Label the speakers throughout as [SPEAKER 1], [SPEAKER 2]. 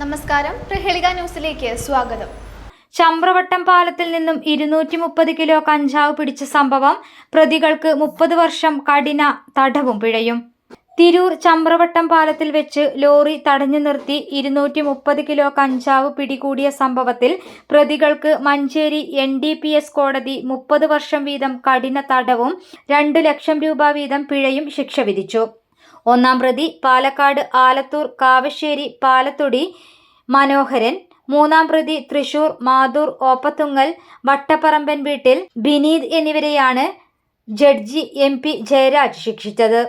[SPEAKER 1] നമസ്കാരം. പ്രഹേളിക ന്യൂസിലേക്ക് സ്വാഗതം.
[SPEAKER 2] ചമ്പ്രവട്ടം പാലത്തിൽ നിന്നും ഇരുന്നൂറ്റി മുപ്പത് കിലോ കഞ്ചാവ് പിടിച്ച സംഭവം പ്രതികൾക്ക് മുപ്പത് വർഷം കഠിന തടവും പിഴയും. തിരൂർ ചമ്പ്രവട്ടം പാലത്തിൽ വെച്ച് ലോറി തടഞ്ഞു നിർത്തി ഇരുന്നൂറ്റി മുപ്പത് കിലോ കഞ്ചാവ് പിടികൂടിയ സംഭവത്തിൽ പ്രതികൾക്ക് Manjeri N D P S കോടതി മുപ്പത് വർഷം വീതം കഠിന തടവും രണ്ടു ലക്ഷം രൂപ വീതം പിഴയും ശിക്ഷ വിധിച്ചു. ഒന്നാം പ്രതി പാലക്കാട് ആലത്തൂർ കാവശ്ശേരി പാലത്തൊടി മനോഹരൻ മൂന്നാം പ്രതി തൃശൂർ മാതൂർ ഓപ്പത്തുങ്ങൽ വട്ടപ്പറമ്പൻ വീട്ടിൽ ബിനീത് എന്നിവരെയാണ് ജഡ്ജി എം പി ജയരാജ് ശിക്ഷിച്ചത്.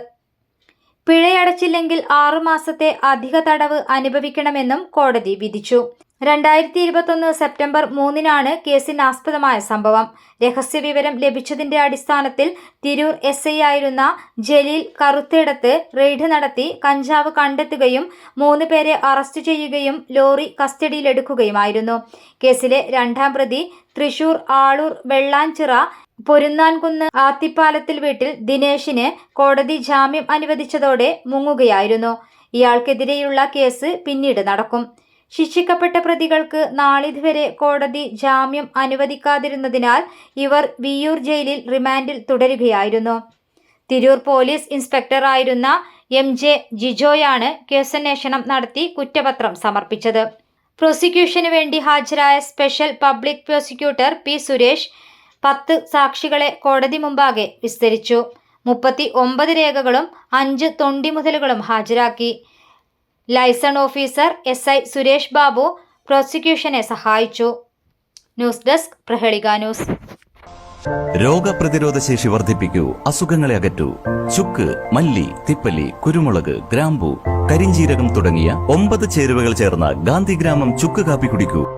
[SPEAKER 2] പിഴയടച്ചില്ലെങ്കിൽ ആറുമാസത്തെ അധിക തടവ് അനുഭവിക്കണമെന്നും കോടതി വിധിച്ചു. രണ്ടായിരത്തി ഇരുപത്തൊന്ന് സെപ്റ്റംബർ മൂന്നിനാണ് കേസിനാസ്പദമായ സംഭവം. രഹസ്യവിവരം ലഭിച്ചതിന്റെ അടിസ്ഥാനത്തിൽ തിരൂർ എസ് ഐ ആയിരുന്ന ജലീൽ കറുത്തേടത്ത് റെയ്ഡ് നടത്തി കഞ്ചാവ് കണ്ടെത്തുകയും മൂന്ന് പേരെ അറസ്റ്റ് ചെയ്യുകയും ലോറി കസ്റ്റഡിയിലെടുക്കുകയുമായിരുന്നു. കേസിലെ രണ്ടാം പ്രതി തൃശൂർ ആളൂർ വെള്ളാഞ്ചിറ പൊരുന്നാൻകുന്ന് ആത്തിപ്പാലത്തിൽ വീട്ടിൽ ദിനേശിന് കോടതി ജാമ്യം അനുവദിച്ചതോടെ മുങ്ങുകയായിരുന്നു. ഇയാൾക്കെതിരെയുള്ള കേസ് പിന്നീട് നടക്കും. ശിക്ഷിക്കപ്പെട്ട പ്രതികൾക്ക് നാളിതുവരെ കോടതി ജാമ്യം അനുവദിക്കാതിരുന്നതിനാൽ ഇവർ വിയൂർ ജയിലിൽ റിമാൻഡിൽ തുടരുകയായിരുന്നു. തിരൂർ പോലീസ് ഇൻസ്പെക്ടറായിരുന്ന എം ജെ ജിജോയാണ് കേസന്വേഷണം നടത്തി കുറ്റപത്രം സമർപ്പിച്ചത്. പ്രോസിക്യൂഷന് വേണ്ടി ഹാജരായ special public prosecutor P Suresh പത്ത് സാക്ഷികളെ കോടതി മുമ്പാകെ വിസ്തരിച്ചു. മുപ്പത്തി ഒമ്പത് രേഖകളും അഞ്ച് തൊണ്ടിമുതലുകളും ഹാജരാക്കി. Liaison officer S I Suresh Babu പ്രോസിക്യൂഷനെ സഹായിച്ചു. News desk Prahelika news.
[SPEAKER 3] രോഗപ്രതിരോധ ശേഷി വർദ്ധിപ്പിക്കൂ അസുഖങ്ങളെ അകറ്റൂ. ചുക്ക് മല്ലി തിപ്പല്ലി കുരുമുളക് ഗ്രാമ്പു കരിഞ്ചീരകം തുടങ്ങിയ ഒമ്പത് ചേരുവകൾ ചേർന്ന ഗാന്ധിഗ്രാമം ചുക്ക് കാപ്പി കുടിക്കൂ.